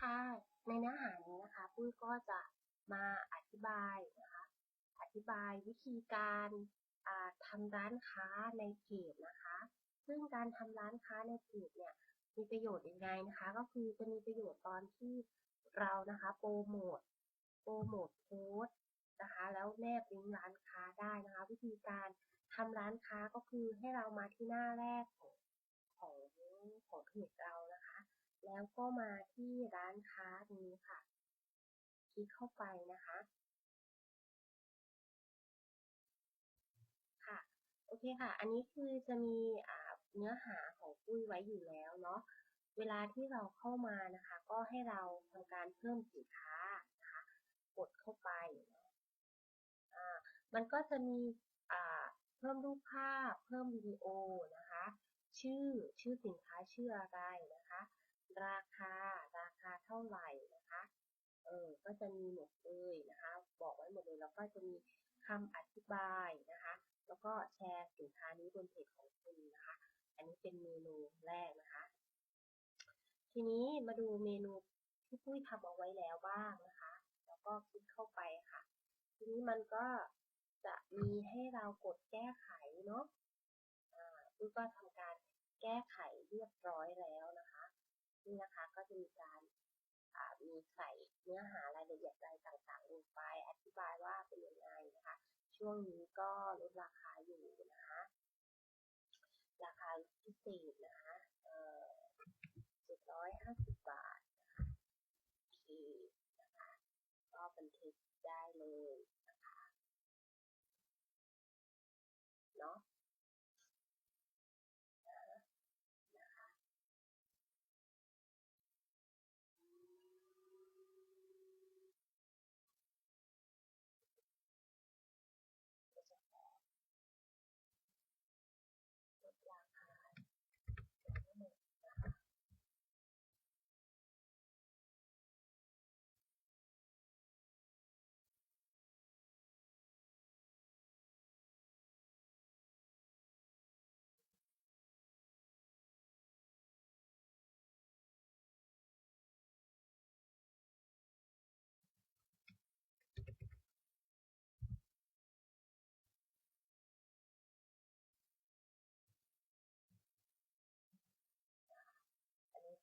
ค่ะ ในเนื้อหานี้นะคะปุ้ยก็จะมาอธิบายนะคะ อธิบายวิธีการทำร้านค้าในเพจนะคะ ซึ่งการทำร้านค้าในเพจเนี่ยมีประโยชน์ยังไงนะคะ ก็คือจะมีประโยชน์ตอนที่เรานะคะโปรโมทโปรโมทโพสนะคะ แล้วแนบลิงก์ร้านค้าได้นะคะ วิธีการทำร้านค้าก็คือให้เรามาที่หน้าแรกของของของเพจเรานะคะ แล้วก็มาที่ร้านค้านี้ค่ะ คลิกเข้าไปนะคะ ค่ะ โอเคค่ะ อันนี้คือจะมีเนื้อหาของปุ้ยไว้อยู่แล้วเนาะ เวลาที่เราเข้ามานะคะ ก็ให้เราทำการเพิ่มสินค้านะคะ กดเข้าไปอ่ามันก็จะมีอ่าเพิ่มรูปภาพ เพิ่มวิดีโอนะคะ ชื่อ ชื่อสินค้าชื่ออะไรนะคะ ราคา ราคาเท่าไหร่นะคะ เออ ก็จะมีหมดเลยนะคะ บอกไว้หมดเลยแล้วก็จะมีคำอธิบายนะคะ แล้วก็แชร์สินค้านี้บนเพจของคุณนะคะ อันนี้เป็นเมนูแรกนะคะ ทีนี้มาดูเมนูที่ปุ้ยทำเอาไว้แล้วบ้างนะคะ แล้วก็คลิกเข้าไปค่ะ ทีนี้มันก็จะมีให้เรากดแก้ไขเนาะปุ้ยก็ทำการแก้ไขเรียบร้อยแล้วนะคะ นี่นะคะก็จะมีการมีใส่เนื้อหารายละเอียดอะไรต่างๆลงไป อธิบายว่าเป็นยังไงนะคะ ช่วงนี้ก็ลดราคาอยู่นะคะ ราคาพิเศษนะคะเอ่อ750บาทนะคะโอเคนะคะ ก็บันทึกได้เลย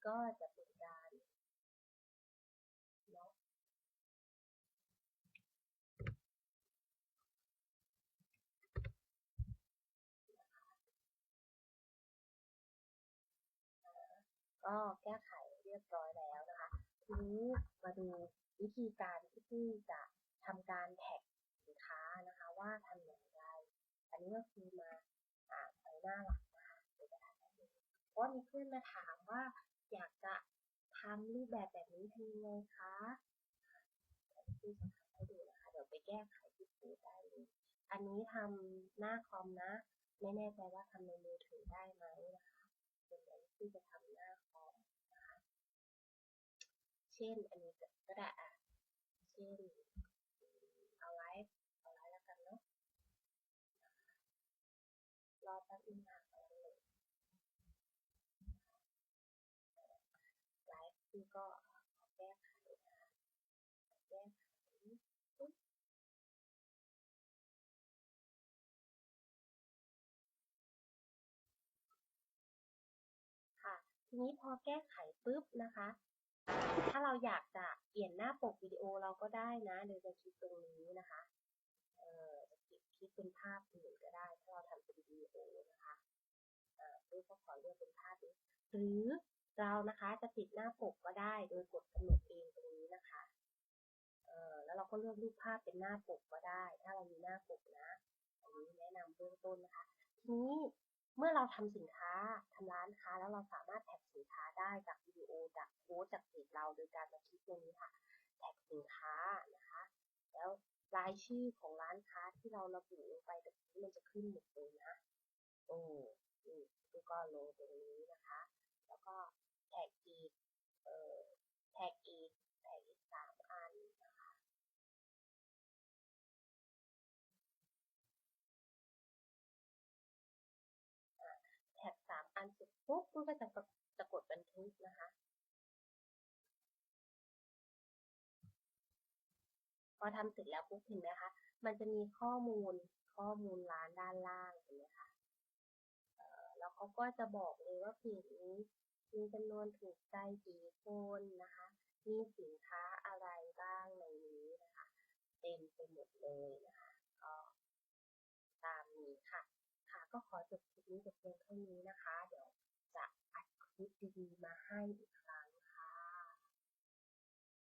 ก็จะเป็นการเนาะก็แก้ไขเรียบร้อยแล้วนะคะ ทีนี้มาดูวิธีการที่จะทำการแท็กสินค้านะคะว่าทำอย่างไร อันนี้ก็คือมาอ่านไปหน้าหลักนะคะวจะทำให้ดูเพราะมีเพื่อนมาถามว่า อยากจะทำรูปแบบแบบนี้ทำยังไงคะที่จะทำให้ดูนะคะ เดี๋ยวไปแก้ไขที่พูได้เลย อันนี้ทำหน้าคอมนะ ไม่แน่ใจว่าทำในมือถือได้ไหมนะคะเป็นอย่างที่จะทำหน้าคอมนะคะ เช่นอันนี้ก็ได้อะ เช่น เอาไว้เอาไว้แล้วกันเนาะรอแป๊บนึงค่ะี่ก็แก้ไขแก้ไขค่ะทีนี้พอแก้ไขปุ๊บนะคะ ถ้าเราอยากจะเปลี่ยนหน้าปกวิดีโอเราก็ได้นะโดยจะคลิกตรงนี้นะคะเอ่อคลิกคลิกเป็นภาพอื่นก็ได้ ถ้าเราทำเป็นวิดีโอนะคะเอ่อก็ขอเลือกเป็นภาพนี้หรือ เรานะคะจะติดหน้าปกก็ได้โดยกดกำหนดเองตรงนี้นะคะเออแล้วเราก็เลือกรูปภาพเป็นหน้าปกก็ได้ ถ้าเรามีหน้าปกนะอันนี้แนะนำเบื้องต้นนะคะ ทีนี้เมื่อเราทำสินค้าทำร้านค้าแล้วเราสามารถแท็กสินค้าได้จากวิดีโอจากโพสจากเพจเราโดยการมาคลิกตรงนี้ค่ะแท็กสินค้านะคะ แล้วรายชื่อของร้านค้าที่เราระบุลงไปตรงนี้มันจะขึ้นหมดเลยนะโอ้นี่ก็โลตรงนี้นะคะ แล้วก็ แท็กอีกเอ่อแท็กอีกแท็กอีกสามอันนะคะแท็กสามอันเสร็จปุ๊บมันก็จะจะกดบันทึกนะคะพอทำเสร็จแล้วปุ๊บเห็นไหมคะมันจะมีข้อมูลข้อมูลร้านด้านล่างเห็นไหมคะแล้วเขาก็จะบอกเลยว่าเพจนี้ มีจำนวนถูกใจกี่คนนะคะ มีสินค้าอะไรบ้างในนี้นะคะ เต็มไปหมดเลยนะคะ ก็ตามนี้ค่ะ ค่ะก็ขอจบคลิปนี้แต่เพียงเท่านี้นะคะ เดี๋ยวจะอัดคลิปดีๆมาให้อีก